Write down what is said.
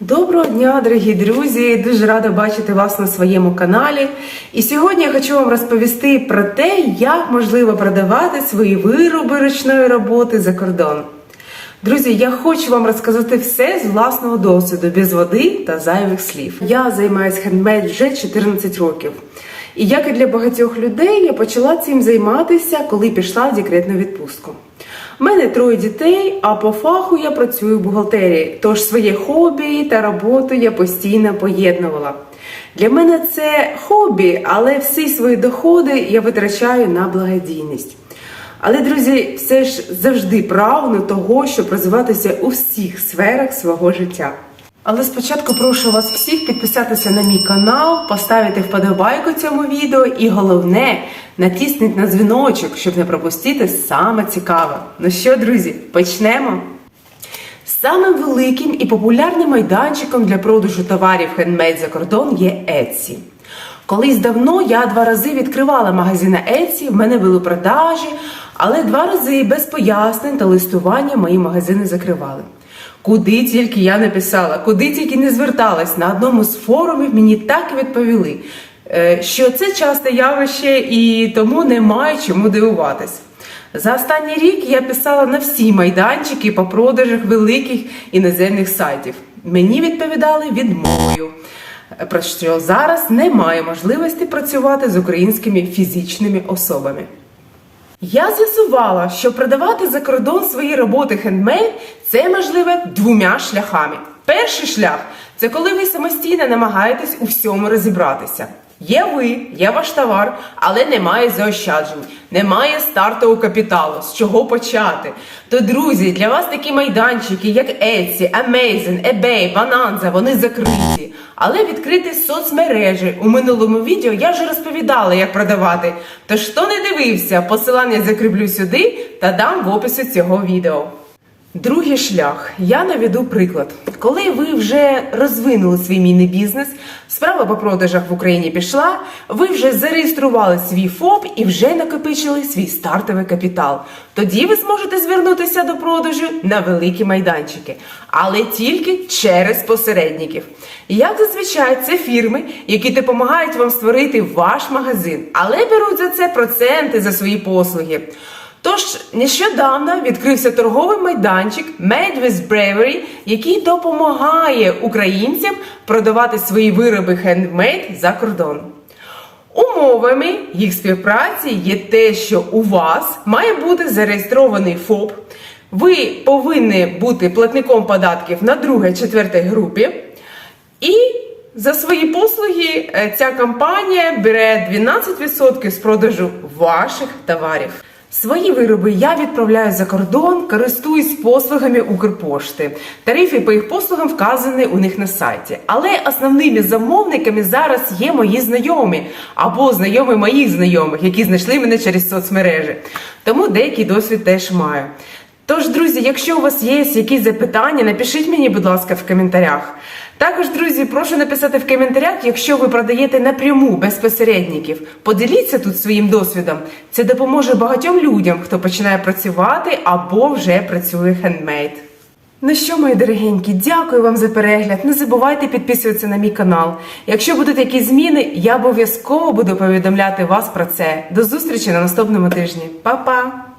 Доброго дня, дорогі друзі! Дуже рада бачити вас на своєму каналі. І сьогодні я хочу вам розповісти про те, як можливо продавати свої вироби ручної роботи за кордон. Друзі, я хочу вам розказати все з власного досвіду, без води та зайвих слів. Я займаюся хендмейд вже 14 років. І як і для багатьох людей, я почала цим займатися, коли пішла в декретну відпустку. У мене троє дітей, а по фаху я працюю в бухгалтерії, тож своє хобі та роботу я постійно поєднувала. Для мене це хобі, але всі свої доходи я витрачаю на благодійність. Але, друзі, все ж завжди прагну того, щоб розвиватися у всіх сферах свого життя. Але спочатку прошу вас всіх підписатися на мій канал, поставити вподобайку цьому відео і головне натисніть на дзвіночок, щоб не пропустити саме цікаве. Ну що, друзі, почнемо? Самим великим і популярним майданчиком для продажу товарів хендмейд за кордон є Etsy. Колись давно я два рази відкривала магазин на Etsy, в мене були продажі, але два рази без пояснень та листування мої магазини закривали. Куди тільки я не писала, куди тільки не зверталась, на одному з форумів мені так відповіли, е, що це часте явище і тому немає чому дивуватись. За останній рік я писала на всі майданчики по продажах великих іноземних сайтів. Мені відповідали відмовою. Про що зараз немає можливості працювати з українськими фізичними особами. Я з'ясувала, що продавати за кордон свої роботи хендмейд це можливе двома шляхами. Перший шлях це коли ви самостійно намагаєтесь у всьому розібратися. Є ви, є ваш товар, але немає заощаджень, немає стартового капіталу. З чого почати? То, друзі, для вас такі майданчики, як Etsy, Amazon, eBay, Bonanza, вони закриті. Але відкриті соцмережі. У минулому відео я вже розповідала, як продавати. Тож, хто не дивився, посилання закріплю сюди та дам в описі цього відео. Другий шлях. Я наведу приклад. Коли ви вже розвинули свій міні-бізнес, справа по продажах в Україні пішла, ви вже зареєстрували свій ФОП і вже накопичили свій стартовий капітал. Тоді ви зможете звернутися до продажу на великі майданчики, але тільки через посередників. Як зазвичай, це фірми, які допомагають вам створити ваш магазин, але беруть за це проценти за свої послуги. Тож нещодавно відкрився торговий майданчик Made with Bravery, який допомагає українцям продавати свої вироби хендмейд за кордон. Умовами їх співпраці є те, що у вас має бути зареєстрований ФОП. Ви повинні бути платником податків на 2-4 групі. І за свої послуги е, ця компанія бере 12% з продажу ваших товарів. Свої вироби я відправляю за кордон, користуюсь послугами Укрпошти. Тарифи по їх послугам вказані у них на сайті. Але основними замовниками зараз є мої знайомі або знайомі моїх знайомих, які знайшли мене через соцмережі. Тому деякий досвід теж маю. Тож, друзі, якщо у вас є якісь запитання, напишіть мені, будь ласка, в коментарях. Також, друзі, прошу написати в коментарях, якщо ви продаєте напряму без посередників. Поділіться тут своїм досвідом. Це допоможе багатьом людям, хто починає працювати або вже працює хендмейд. Ну що, мої дорогенькі, дякую вам за перегляд. Не забувайте підписуватися на мій канал. Якщо будуть якісь зміни, я обов'язково буду повідомляти вас про це. До зустрічі на наступному тижні. Па-па!